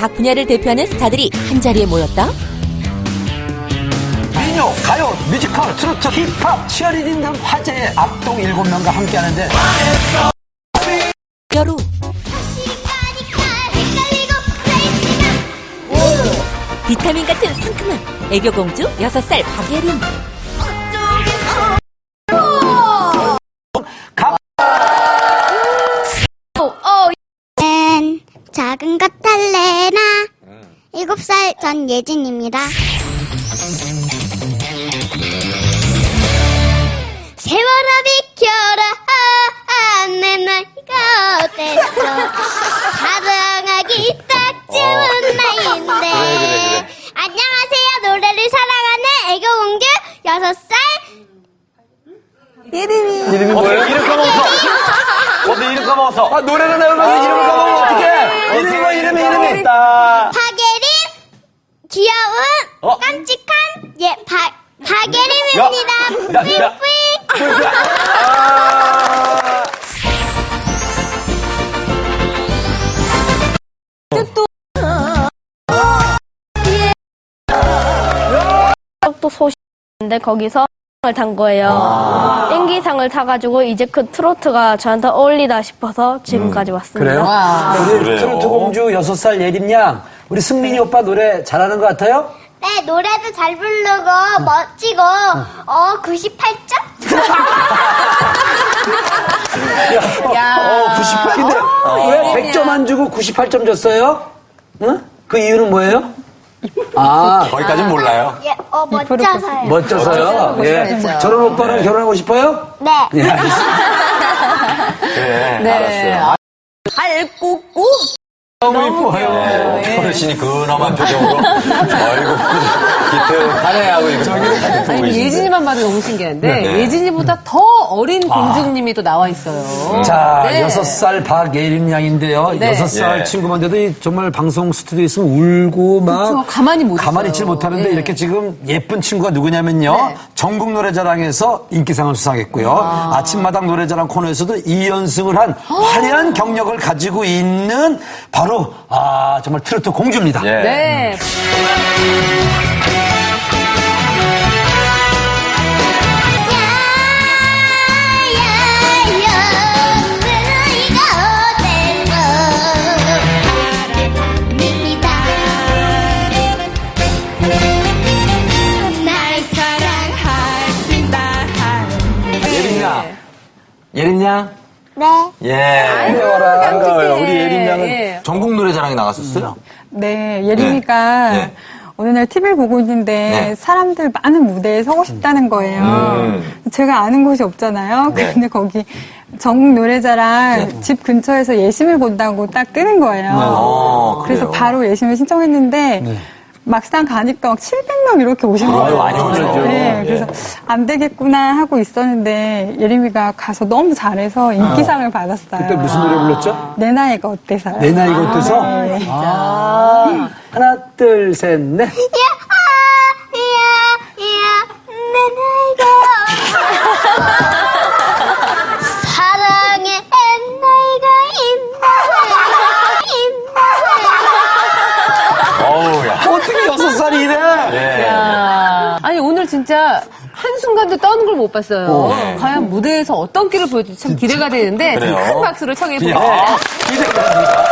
각 분야를 대표하는 스타들이 한자리에 모였다. 민요, 가요, 뮤지컬, 트로트, 힙합, 치어리딩 등 화제의 악동 7명과 함께하는데 여루 비타민 같은 상큼한 애교공주 6살 박예린 전 예진입니다. 세월아 비켜라 아, 내 나이가 어땠어 사랑하기 딱 좋은 나이인데 안녕하세요 노래를 사랑하는 애교공주 여섯 살 이름이 뭐예요? 이름 까먹었어. 어디 이름 까먹었어? 아, 노래를 나오면서 이름을 까먹으면 어떡해? 이름이 뭐, 이름이, 이름이. 박예림 귀여운 어? 깜찍한 예박 박예림입니다. 야, 야, 야. 뿌이뿌이. 아. 또 소식인데 거기서 상을 탄 거예요. 땡기상을 타가지고 이제 그 트로트가 저한테 어울리다 싶어서 지금까지 왔습니다. 그래요? 우리 트로트 공주 6살 예림 양, 우리 승민이 오빠 노래 잘하는 것 같아요? 네 노래도 잘 부르고 멋지고 어 98점? 어, 98. 근데 왜 100점 안 주고 98점 줬어요? 응? 그 이유는 뭐예요? 아, 거기까지는 몰라요. 예, 어 멋져서요. 멋져서요. 예. 저런 오빠랑 결혼하고 싶어요? 네. 예, 알겠습니다. 그래, 알았어요. 알꾹꾹 너무 이뻐요. 어르신이 근엄한 표정으로, 어이구, 기특하네 하고 이거 아니. 예진이만 봐도 너무 신기한데 네, 네. 예진이보다 더 어린 공주님이 또 나와 있어요. 자, 네. 여섯 살 박예림 양인데요. 네. 여섯 살 예. 친구만데도 이 정말 방송 스튜디오에 있으면 울고 막. 그쵸, 가만히 못 가만히 있어요. 있지 못하는데 네. 이렇게 지금 예쁜 친구가 누구냐면요. 네. 전국 노래자랑에서 인기상을 수상했고요. 아. 침마당 노래자랑 코너에서도 2연승을 한 화려한 경력을 가지고 있는 바로, 아, 정말 트로트 공주입니다. 예. 네. 야야야 내가 어땠어 날 사랑하신다 예린 양. 네 예. 반가워라. 반가워요. 우리 예린 양은 예. 전국 노래자랑에 나갔었어요. 네, 예림이가 네. 어느 날 TV를 보고 있는데 네. 사람들 많은 무대에 서고 싶다는 거예요. 음. 제가 아는 곳이 없잖아요. 네. 근데 거기 전국 노래자랑 집 근처에서 예심을 본다고 딱 뜨는 거예요. 어, 그래서 그래요? 바로 예심을 신청했는데 막상 가니까 막 700명 이렇게 오신 거예요. 많이 오죠. 네, 그래서 안 되겠구나 하고 있었는데 예림이가 가서 너무 잘해서 인기상을 받았어요. 그때 무슨 노래 불렀죠? 내 나이가 어때서요? 내 나이가 어때서? 네. 아, 하나, 둘, 셋, 넷. 야 야 야 내 나이가 사랑의 나이가 있나 있나 어우, 야. 어떻게 여섯 살이 이래? 예. 아니 오늘 진짜 한순간도 떠는 걸 못 봤어요. 네. 과연 무대에서 어떤 끼를 보여줄지 참 기대가 되는데? 큰 박수를 청해 야, 보겠습니다.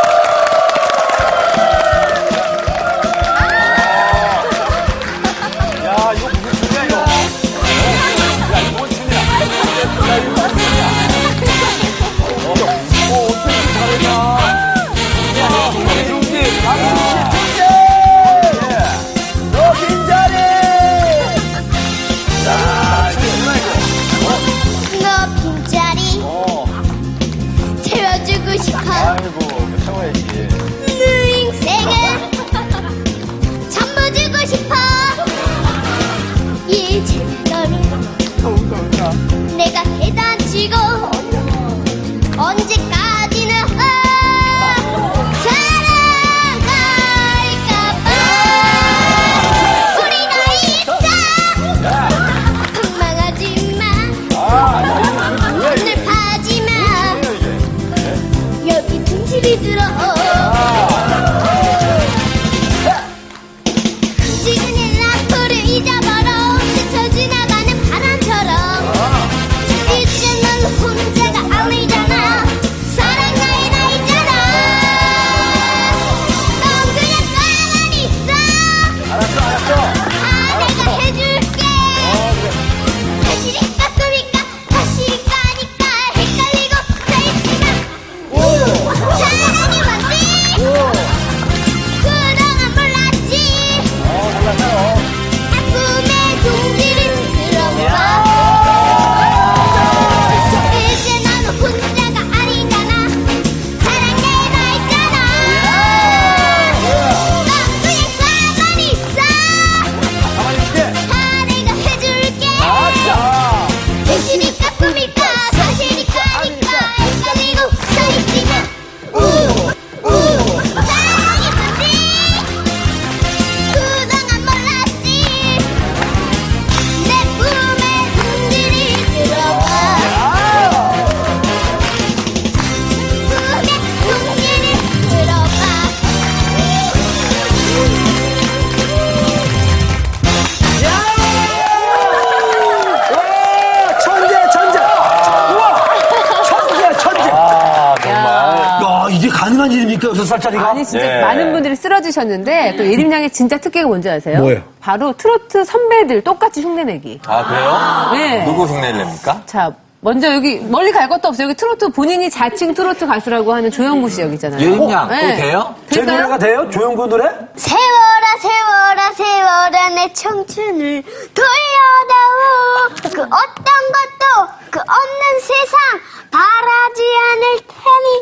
살짜리가? 아니 진짜 예. 많은 분들이 쓰러지셨는데 또 예림양의 진짜 특기가 뭔지 아세요? 뭐예요? 바로 트로트 선배들 똑같이 흉내내기. 아, 그래요? 네. 누구 흉내를 냅니까? 자, 먼저 여기 멀리 갈 것도 없어요. 여기 트로트 본인이 자칭 트로트 가수라고 하는 조영구 씨 여기 있잖아요. 예림양, 네. 그거 돼요? 제 될까요? 노래가 돼요? 조영구 노래? 세워라 세워라 세워라 내 청춘을 돌려다오 그 어떤 것도 그 없는 세상 바라지 않을 테니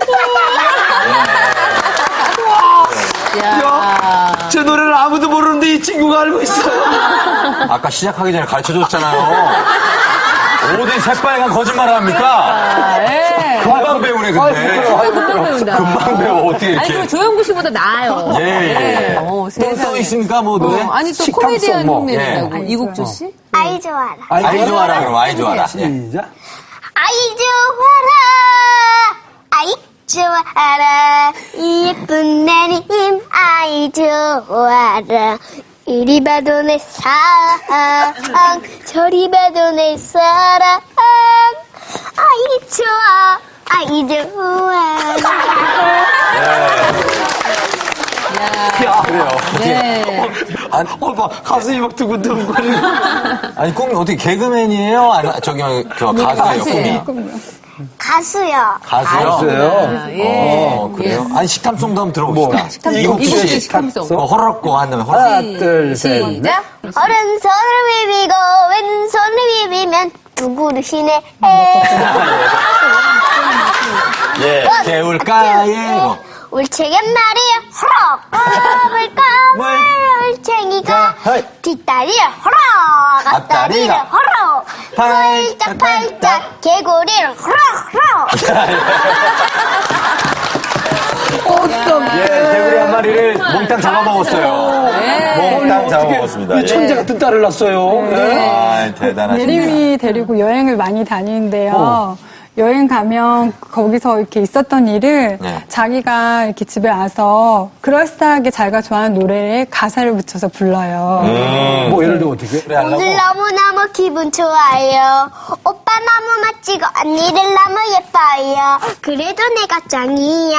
야. 제 노래를 아무도 모르는데 이 친구가 알고 있어요. 아까 시작하기 전에 가르쳐 줬잖아요. 어디 새빨간 거짓말을 합니까? 아, 예. 금방 배우네, 근데. 정말 금방 배운다. 금방 배워, 어떻게 아니, 이렇게. 그럼 조영구 씨보다 나아요. 예, 예. 어, 또, 또 세상에. 있습니까, 뭐, 노래? 어, 아니, 또 코미디언 뭐. 흉내낸다고. 예. 이국주 씨? 아이 좋아라 아이 좋아라, 그럼, 아이 좋아라. 예. 시작. 아이 좋아라 아이 좋아라 이 예쁜 내님 아이 좋아라 이리 봐도 내 사랑 저리 봐도 내 사랑 아이 좋아 아이 좋아 그래요. 네. 아니, 어, 봐. 가슴이 막 두근두근거리고. 아니, 꿈이 어떻게 개그맨이에요? 아니, 저기, 저 가수예요, 꿈이. 가수요 가수요? 가수예요? 아, 예. 어, 그래요? 아니, 식탐송도 한번 들어봅시다. 식탐송, 이국주 이국주 씨. 식탐송. 어, 허락고 한다면 허락. 하나, 둘, 셋. 넷. 시작. 오른손을 비비고 왼손을 비비면 누구르시네 예, 개울가에. 뭐. 울챙이 말이야 허락 까불 까불 울챙이가 헤이. 뒷다리를 허락 앞다리를 앞다리가. 허락 팔짝, 팔짝 팔짝 개구리를 허락 허락 예, 개구리 한 마리를 몽땅 잡아먹었어요. 몽땅 잡아먹었습니다. 이 천재 같은 딸을 낳았어요. 네. 아, 대단하십니다. 예림이 데리고 여행을 많이 다니는데요. 어. 여행 가면 거기서 이렇게 있었던 일을 네. 자기가 이렇게 집에 와서 그럴싸하게 자기가 좋아하는 노래에 가사를 붙여서 불러요. 뭐 예를 들어 어떻게? 그래 하려고. 오늘 너무너무 기분 좋아요 오빠 너무 멋지고 언니를 너무 예뻐요 그래도 내가 짱이야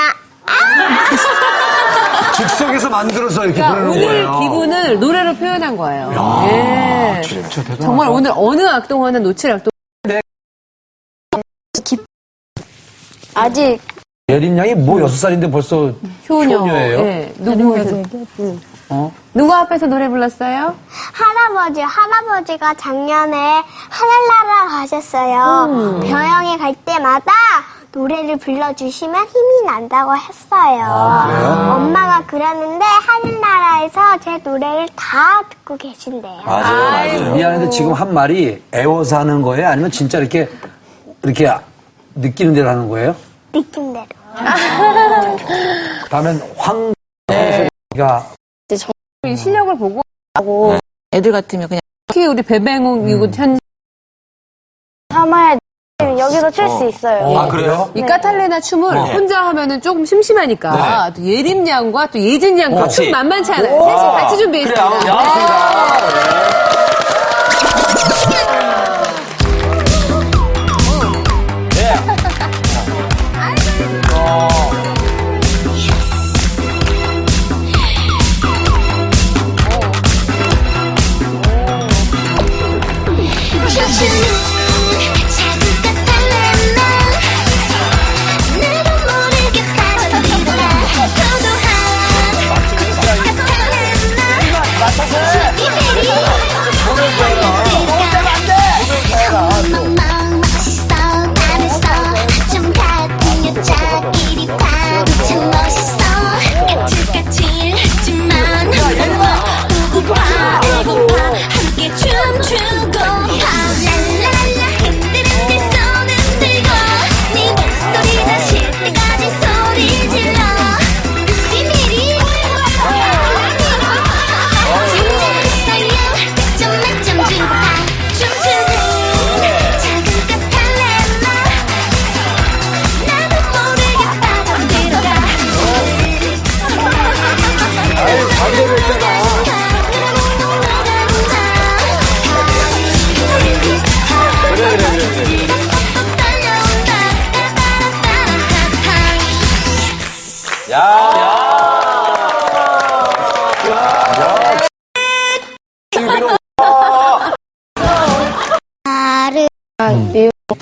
즉석에서 만들어서 이렇게 그러니까 부르는 오늘 거예요. 기분을 노래로 표현한 거예요. 예. 정말 오늘 어느 악동화는 놓칠 악동. 아직 예린 양이 뭐 여섯 살인데 벌써 효녀. 효녀예요? 예. 누구, 어? 누구 앞에서 노래 불렀어요? 할아버지, 할아버지가 작년에 하늘나라 가셨어요. 병영에 갈 때마다 노래를 불러주시면 힘이 난다고 했어요. 그래요? 엄마가 그러는데 하늘나라에서 제 노래를 다 듣고 계신대요. 맞아요, 맞아요. 미안한데 지금 한 말이 애워서 하는 거예요? 아니면 진짜 이렇게 이렇게 느끼는 대로 하는 거예요? 느낌대로. 다음엔 황 가 이 실력을 보고 애들 같으면 그냥 특히 우리 배뱅웅이고 현. 참아야 여기서 출 수 있어요. 아, 그래요? 이 까탈레나 춤을 네. 혼자 하면은 조금 심심하니까 또 예림 양과 또 예진 양 같이. 춤 만만치 않아요. 셋이 같이 준비했습니다. 그래, 알겠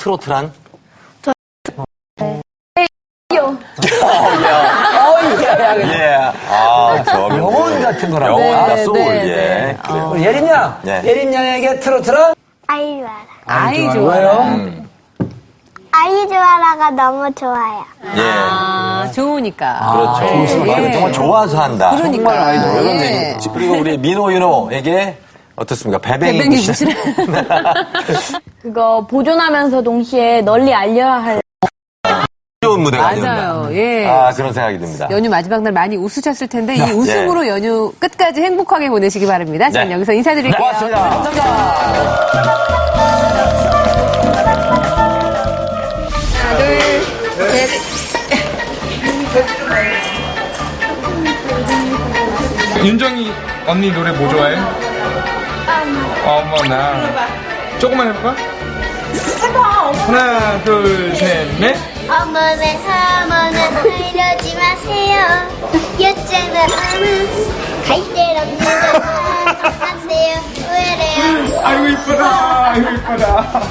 트로트란? 예. 아, 그럼. 영혼 같은 거라고. 영혼과 네, 소울, 네, 예. 네. 그래요. 우리 예린 양, 네. 예린 양에게 트로트랑 아이 좋아라. 아이 좋아요. 아이 좋아라가 너무 좋아요. 예. 아, 좋으니까. 그렇죠. 예. 정말 좋아서 한다. 그러니까. 정말 아이돌. 예. 얘기. 그리고 우리 민호 윤호에게 어떻습니까? 배뱅이 배뱅이. 구실. 그거 보존하면서 동시에 널리 알려야 할 좋은 무대가 아니었나. 맞아요. 예. 아, 그런 생각이 듭니다. 연휴 마지막 날 많이 웃으셨을 텐데 이 웃음으로 연휴 끝까지 행복하게 보내시기 바랍니다. 저는 네. 여기서 인사드릴게요. 고맙습니다. 윤정이 언니 노래 뭐 좋아해? 어머나. 조금만 해볼까? 하나, 둘, 셋, 넷. 어머나 어머나 이러지 마세요. 여자는 어머 갈데 없는 거 안돼요 왜래요? 아이고, 이쁘다. 아이고, 이쁘다.